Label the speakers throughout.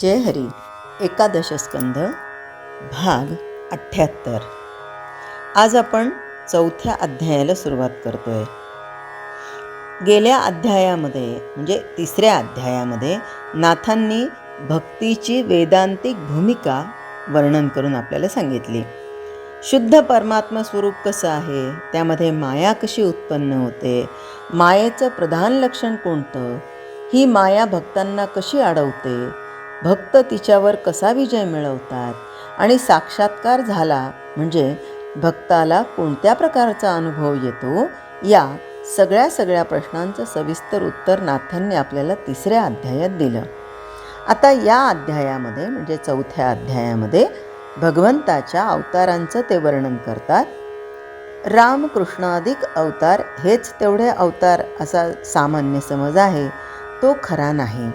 Speaker 1: जय हरी एकादश स्कंध भाग अठ्ठ्याहत्तर. आज आपण चौथ्या अध्यायाला सुरुवात करतोय. गेल्या अध्यायामध्ये म्हणजे तिसऱ्या अध्यायामध्ये नाथांनी भक्तीची वेदांतिक भूमिका वर्णन करून आपल्याला सांगितली. शुद्ध परमात्मा स्वरूप कसं आहे? त्यामध्ये माया कशी उत्पन्न होते? मायेचं प्रधान लक्षण कोणतं? ही माया भक्तांना कशी अडवते भक्त तिच्यावर कसा विजय मिळवतात? आणि साक्षात्कार झाला म्हणजे भक्ताला कोणत्या प्रकारचा अनुभव येतो? या सगळ्या सगळ्या प्रश्नांचं सविस्तर उत्तर नाथांनी आपल्याला तिसऱ्या अध्यायात दिलं. आता या अध्यायामध्ये म्हणजे चौथ्या अध्यायामध्ये भगवंताच्या अवतारांचं ते वर्णन करतात. रामकृष्णाधिक अवतार हेच तेवढे अवतार असा सामान्य समज आहे. तो खरा नाही.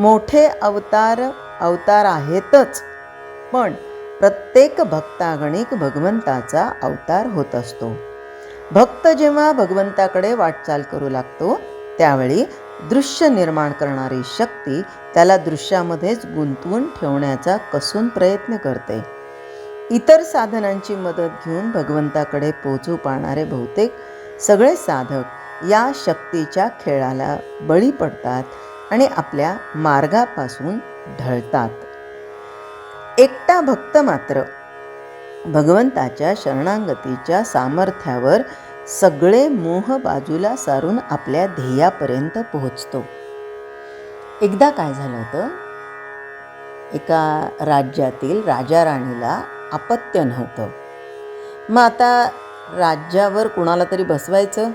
Speaker 1: मोठे अवतार अवतार आहेतच. पण प्रत्येक भक्तागणिक भगवंताचा अवतार होत असतो. भक्त जेव्हा भगवंताकडे वाटचाल करू लागतो त्यावेळी दृश्य निर्माण करणारी शक्ती त्याला दृश्यामध्येच गुंतवून ठेवण्याचा कसून प्रयत्न करते. इतर साधनांची मदत घेऊन भगवंताकडे पोचू पाहणारे बहुतेक सगळे साधक या शक्तीच्या खेळाला बळी पडतात. आणि आपल्या मार्गापासून ढळतात. एकटा भक्त मात्र भगवंताच्या शरणांगतीच्या सामर्थ्यावर सगळे मोह बाजूला सारून आपल्या ध्येयापर्यंत पोहोचतो. एकदा काय झालं होतं? एका राज्यातील राजा राणीला अपत्य नव्हतं. मग आता राज्यावर कुणाला तरी बसवायचं?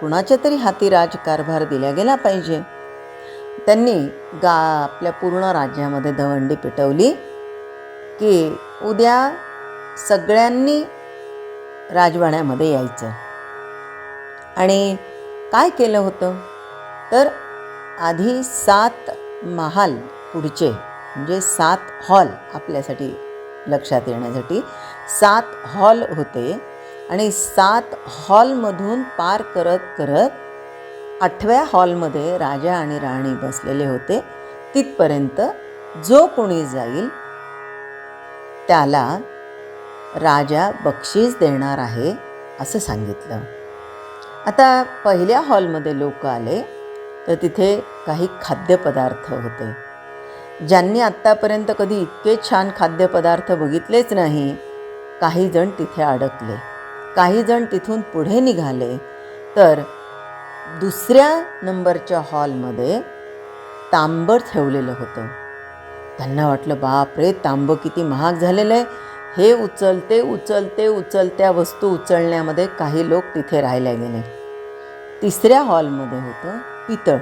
Speaker 1: कुणाच्या तरी हाती राजकारभार दिला गेला पाहिजे? त्यांनी गा आपल्या पूर्ण राज्यामध्ये दवंडी पेटवली की उद्या सगळ्यांनी राजवाड्यामध्ये यायचं. आणि काय केलं होतं? तर आधी सात महाल पुढचे म्हणजे सात हॉल आपल्यासाठी लक्षात येण्यासाठी सात हॉल होते. आणि सात हॉलमधून पार करत करत आठव्या हॉलमध्ये राजा आणि राणी बसलेले होते. तिथपर्यंत जो कोणी जाईल त्याला राजा बक्षीस देणार आहे असं सांगितलं. आता पहिल्या हॉलमध्ये लोक आले तर तिथे काही खाद्यपदार्थ होते. ज्यांनी आत्तापर्यंत कधी इतके छान खाद्यपदार्थ बघितलेच नाही काही जण तिथे अडकले. काही जण तिथून पुढे निघाले तर दुसऱ्या नंबरच्या हॉलमध्ये तांबं ठेवलेलं होतं. त्यांना वाटलं बाप रे तांबं किती महाग झालेलं आहे. हे उचलते उचलते उचलत्या वस्तू उचलण्यामध्ये काही लोक तिथे राहायला गेले. तिसऱ्या हॉलमध्ये होतं पितळ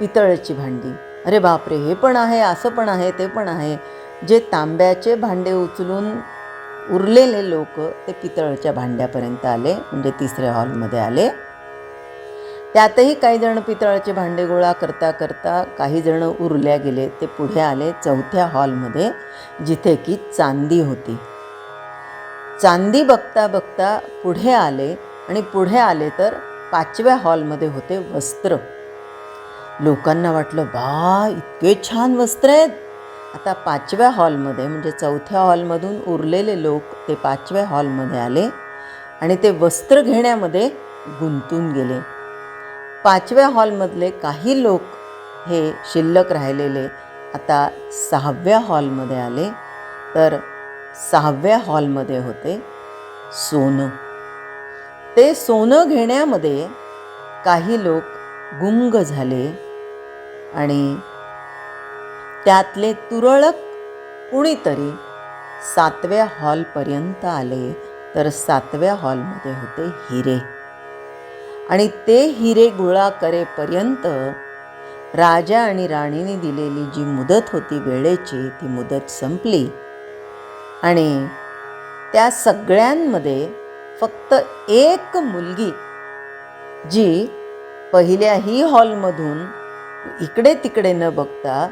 Speaker 1: पितळाची भांडी. अरे बापरे हे पण आहे असं पण आहे ते पण आहे. जे तांब्याचे भांडे उचलून उरलेले लोक ते पितळच्या भांड्यापर्यंत आले म्हणजे तिसऱ्या हॉलमध्ये आले. त्यातही काही जण पितळाचे भांडे गोळा करता करता काही जण उरल्या गेले. ते पुढे आले चौथ्या हॉलमध्ये जिथे की चांदी होती. चांदी बघता बघता पुढे आले आणि पुढे आले तर पाचव्या हॉलमध्ये होते वस्त्र. लोकांना वाटलं बा इतके छान वस्त्र आहेत. आता पाचव्या हॉलमध्ये म्हणजे चौथ्या हॉलमधून उरलेले लोक ते पाचव्या हॉलमध्ये आले आणि ते वस्त्र घेण्यामध्ये गुंतून गेले. पाचव्या हॉलमधले काही लोक हे शिल्लक राहिलेले आता सहाव्या हॉलमध्ये आले. तर सहाव्या हॉलमध्ये होते सोनं. ते सोनं घेण्यामध्ये काही लोक गुंग झाले आणि त्यातले तुरळक कुणीतरी सातव्या हॉलपर्यंत आले. तर सातव्या हॉलमध्ये होते हिरे. आणि ते हिरे गोळा करेपर्यंत राजा आणि राणीने दिलेली जी मुदत होती वेळेची ती मुदत संपली. आणि त्या सगळ्यांमध्ये फक्त एक मुलगी जी पहिल्याही हॉलमधून इकडे तिकडे न बघता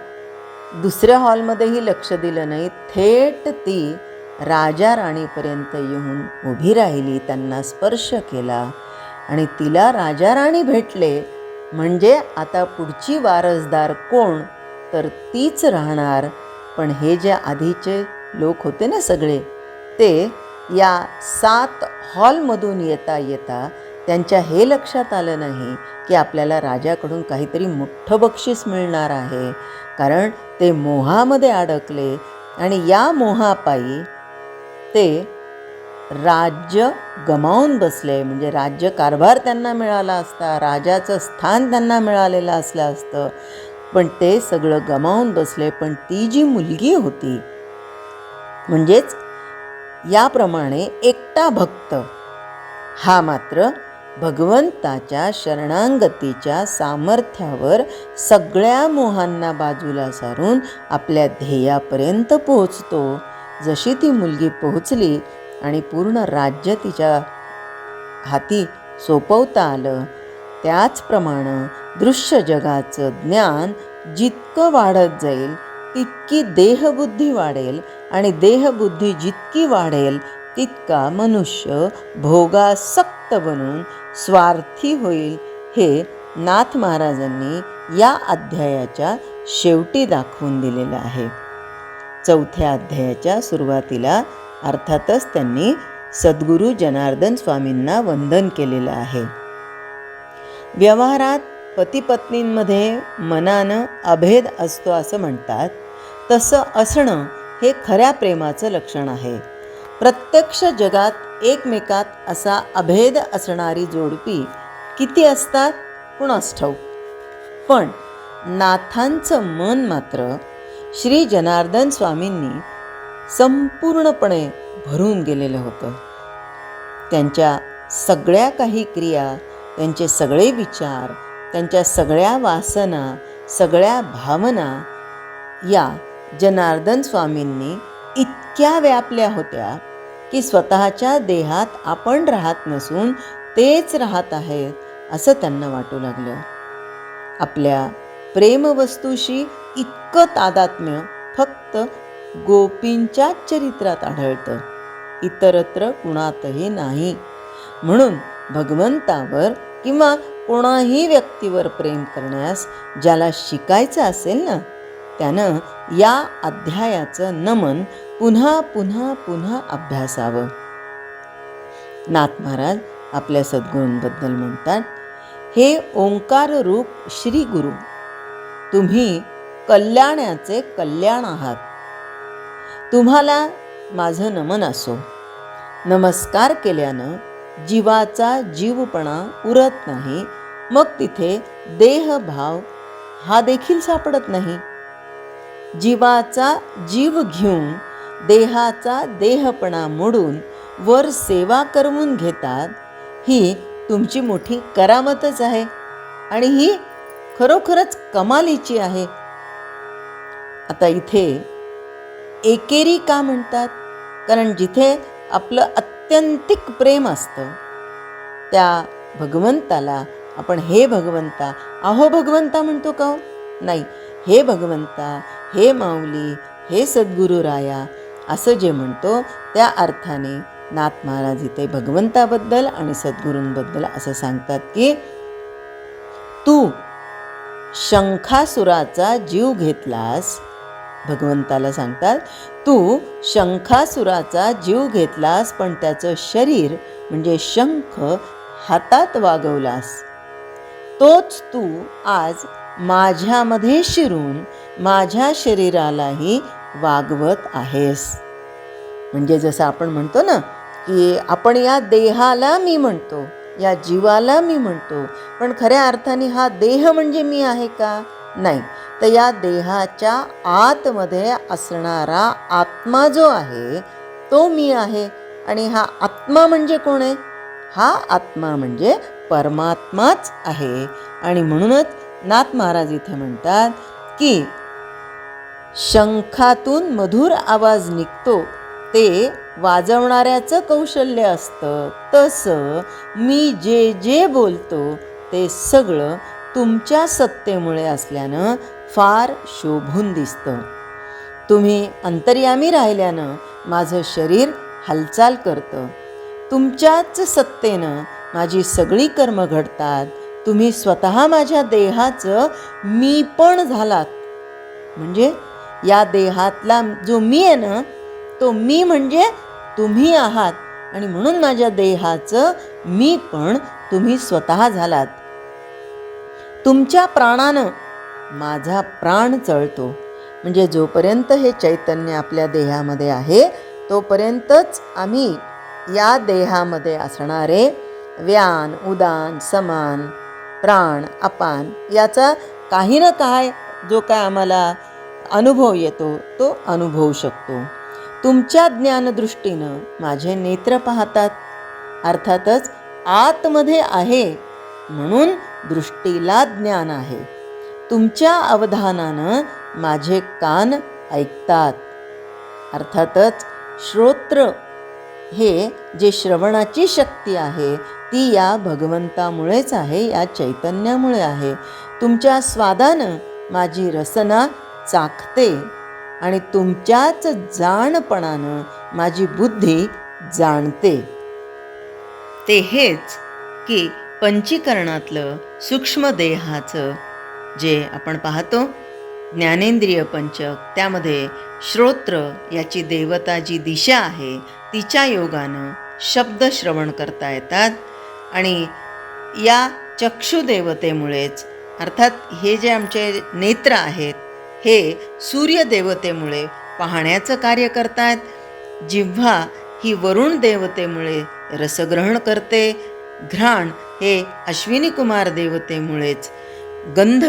Speaker 1: दुसऱ्या हॉलमध्येही लक्ष दिलं नाही थेट ती राजा राणीपर्यंत येऊन उभी राहिली त्यांना स्पर्श केला. आणि तिला राजाराणी भेटले. म्हणजे आता पुढची वारसदार कोण? तर तीच राहणार. पण हे जे आधीचे लोक होते ना सगळे ते या सात हॉलमधून येता येता त्यांच्या हे लक्षात आलं नाही की आपल्याला राजाकडून काहीतरी मोठं बक्षीस मिळणार आहे. कारण ते मोहामध्ये अडकले आणि या मोहापायी ते राज्य गमावून बसले. म्हणजे राज्य कारभार त्यांना मिळाला असता राजाचं स्थान त्यांना मिळालेलं असलं असतं. पण ते सगळं गमावून बसले. पण ती जी मुलगी होती म्हणजेच याप्रमाणे एकटा भक्त हा मात्र भगवंताच्या शरणांगतीच्या सामर्थ्यावर सगळ्या मोहांना बाजूला सारून आपल्या ध्येयापर्यंत पोहोचतो. जशी ती मुलगी पोहोचली आणि पूर्ण राज्य तिच्या हाती सोपवता आलं. त्याचप्रमाणे दृश्य जगाचं ज्ञान जितकं वाढत जाईल तितकी देहबुद्धी वाढेल आणि देहबुद्धी जितकी वाढेल तितका मनुष्य भोगासक्त बनून स्वार्थी होईल हे नाथ महाराजांनी या अध्यायाच्या शेवटी दाखवून दिलेलं आहे. चौथ्या अध्यायाच्या सुरुवातीला अर्थातच त्यांनी सद्गुरू जनार्दन स्वामींना वंदन केलेलं आहे. व्यवहारात पतीपत्नींमध्ये मनानं अभेद असतो असं म्हणतात. तसं असणं हे खऱ्या प्रेमाचं लक्षण आहे. प्रत्यक्ष जगात एकमेकात असा अभेद असणारी जोडपी किती असतात? कुणास ठाऊक. पण नाथांचं मन मात्र श्री जनार्दन स्वामींनी संपूर्णपणे भरून गेलेलं होतं. त्यांच्या सगळ्या काही क्रिया त्यांचे सगळे विचार त्यांच्या सगळ्या वासना सगळ्या भावना या जनार्दन स्वामींनी इतक्या व्यापल्या होत्या की स्वतःच्या देहात आपण राहत नसून तेच राहत आहेत असं त्यांना वाटू लागलं. आपल्या प्रेमवस्तूशी इतकं तादात्म्य फक्त गोपींच्याच चरित्रात आढळतं. इतरत्र कुणातही नाही. म्हणून भगवंतावर किंवा कोणाही व्यक्तीवर प्रेम करण्यास ज्याला शिकायचं असेल ना त्यानं या अध्यायाचं नमन पुन्हा पुन्हा पुन्हा अभ्यासावं. नाथ महाराज आपल्या सद्गुरूंबद्दल म्हणतात हे ओंकार रूप श्री गुरु तुम्ही कल्याणाचे कल्याण आहात. तुम्हाला माझं नमन असो. नमस्कार केल्यानं जीवाचा जीवपणा उरत नाही. मग तिथे देहभाव हा देखील सापडत नाही. जीवाचा जीव घेऊन देहाचा देहपणा मोडून वर सेवा करवून घेतात ही तुमची मोठी करामतच आहे. आणि ही खरोखरच कमालीची आहे. आता इथे एकेरी का म्हणतात? कारण जिथे आपलं अत्यंतिक प्रेम असतं त्या भगवंताला आपण हे भगवंता अहो भगवंता म्हणतो का हो? नाही हे भगवंता हे माऊली हे सद्गुरू राया असं जे म्हणतो त्या अर्थाने नाथ महाराज इथे भगवंताबद्दल आणि सद्गुरूंबद्दल असं सांगतात की तू शंखासुराचा जीव घेतलास भगवंताला सांगतात तू शंखासुराचा जीव घेतलास पण त्याचं शरीर म्हणजे शंख हातात वागवलास. तोच तू आज माझ्यामध्ये शिरून माझ्या शरीरालाही वागवत आहेस. म्हणजे जसं आपण म्हणतो ना की आपण या देहाला मी म्हणतो या जीवाला मी म्हणतो पण खऱ्या अर्थाने हा देह म्हणजे मी आहे का? नाही. तर या देहाच्या आतमध्ये असणारा आत्मा जो आहे तो मी आहे. आणि हा आत्मा म्हणजे कोण आहे? हा आत्मा म्हणजे परमात्माच आहे. आणि म्हणूनच नाथ महाराज इथे म्हणतात की शंखातून मधुर आवाज निघतो. ते वाजवणाऱ्याचं कौशल्य असतं. तसं मी जे जे बोलतो ते सगळं तुमच्या सत्तेमुळे असल्यानं फार शोभून दिसतं. तुम्ही अंतर्यामी राहिल्यानं माझं शरीर हालचाल करतं. तुमच्याच सत्तेनं माझी सगळी कर्म घडतात. तुम्ही स्वतः माझ्या देहाचं मी पण झालात. म्हणजे या देहातला जो मी आहे ना तो मी म्हणजे तुम्ही आहात. आणि म्हणून माझ्या देहाचं मी पण तुम्ही स्वतः झालात. तुमच्या प्राणानं माझा प्राण चळतो. म्हणजे जोपर्यंत हे चैतन्य आपल्या देहामध्ये आहे तोपर्यंतच आम्ही या देहामध्ये असणारे व्यान उदान समान प्राण अपान याचा काही ना काय जो काय आम्हाला अनुभव येतो तो अनुभवू शकतो. तुमच्या ज्ञानदृष्टीनं माझे नेत्र पाहतात. अर्थातच आतमध्ये आहे म्हणून दृष्टीला ज्ञान आहे. तुमच्या अवधानानं माझे कान ऐकतात. अर्थातच श्रोत्र हे जे श्रवणाची शक्ती आहे ती या भगवंतामुळेच आहे या चैतन्यामुळे आहे. तुमच्या स्वादानं माझी रसना चाखते आणि तुमच्याच जाणपणानं माझी बुद्धी जाणते. ते हेच की पंचीकरणातलं सूक्ष्म देहाचं जे आपण पाहतो ज्ञानेंद्रिय पंचक त्यामध्ये श्रोत्र याची देवता जी दिशा आहे तिच्या योगानं शब्द श्रवण करता येतात. आणि या चक्षुदेवतेमुळेच अर्थात हे जे आमचे नेत्र आहेत हे सूर्यदेवतेमुळे पाहण्याचं कार्य करतात. जिव्हा ही वरुण देवतेमुळे रसग्रहण करते घ्राण हे अश्विनी कुमार देवतेमुळेच. गंध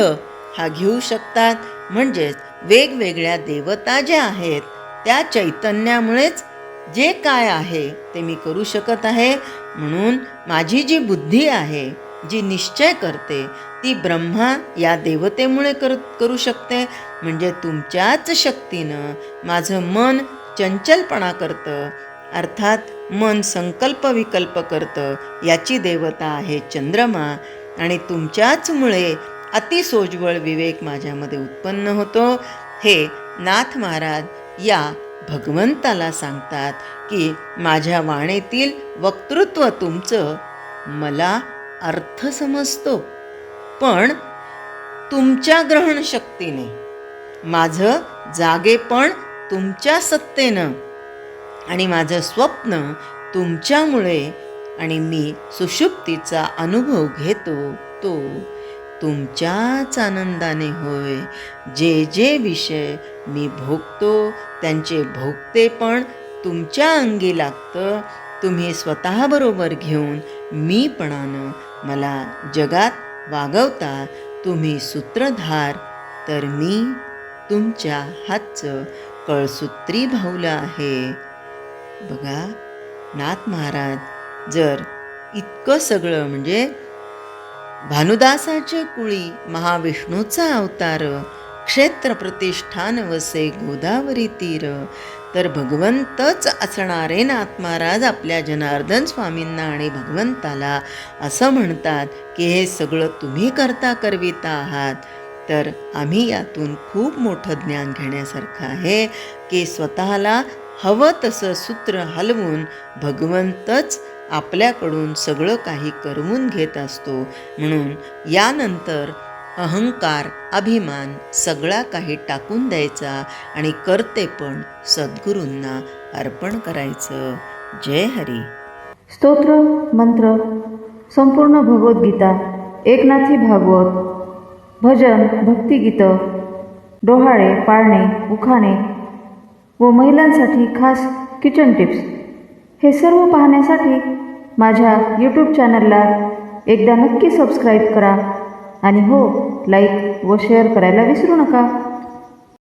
Speaker 1: हा घेऊ शकतात म्हणजेच वेगवेगळ्या देवता ज्या आहेत त्या चैतन्यामुळेच जे काय आहे ते मी करू शकत आहे म्हणून माझी जी बुद्धी आहे जी निश्चय करते ती ब्रह्मा या देवतेमुळे कर करू शकते. म्हणजे तुमच्याच शक्तीनं माझं मन चंचलपणा करतं. अर्थात मन संकल्प विकल्प करतं. याची देवता आहे चंद्रमा. आणि तुमच्याचमुळे अतिसोज्वळ विवेक माझ्यामध्ये उत्पन्न होतो. हे नाथ महाराज या भगवंताला सांगतात की माझ्या वाणीतील वक्तृत्व तुमचं मला अर्थ समजतो. पण तुमच्या ग्रहणशक्तीने माझं जागेपण तुमच्या सत्तेनं आणि माझं स्वप्न तुमच्यामुळे आणि मी सुषुप्तीचा अनुभव घेतो तो तुमच्याच आनंदाने होय. जे जे विषय मी भोगतो त्यांचे भोगते पण तुमच्या अंगी लागतं. तुम्ही स्वतःबरोबर घेऊन मीपणानं मला जगात वागवता. तुम्ही सूत्रधार तर मी तुमच्या हातचं कळसूत्री भावलं आहे. बघा नाथ महाराज जर इतकं सगळं म्हणजे भानुदासाचे कुळी महाविष्णूचा अवतार क्षेत्र प्रतिष्ठान वसे गोदावरी तीर तर भगवंतच असणारे नाथ महाराज आपल्या जनार्दन स्वामींना आणि भगवंताला असं म्हणतात की हे सगळं तुम्ही करता करविता आहात. तर आम्ही यातून खूप मोठं ज्ञान घेण्यासारखं आहे की स्वतःला हवं तसं सूत्र हलवून भगवंतच आपल्याकडून सगळं काही करवून घेत असतो. म्हणून यानंतर अहंकार अभिमान सगळा काही टाकून द्यायचा आणि करते पण सद्गुरूंना अर्पण करायचं. जय हरी.
Speaker 2: स्तोत्र मंत्र संपूर्ण भगवद्गीता एकनाथी भागवत भजन भक्तिगीतं डोहाळे पाळणे उखाणे व महिलांसाठी खास किचन टिप्स हे सर्व पाहण्यासाठी माझ्या यूट्यूब चॅनलला एकदा नक्की सबस्क्राईब करा. आणि हो लाईक व शेअर करायला विसरू नका.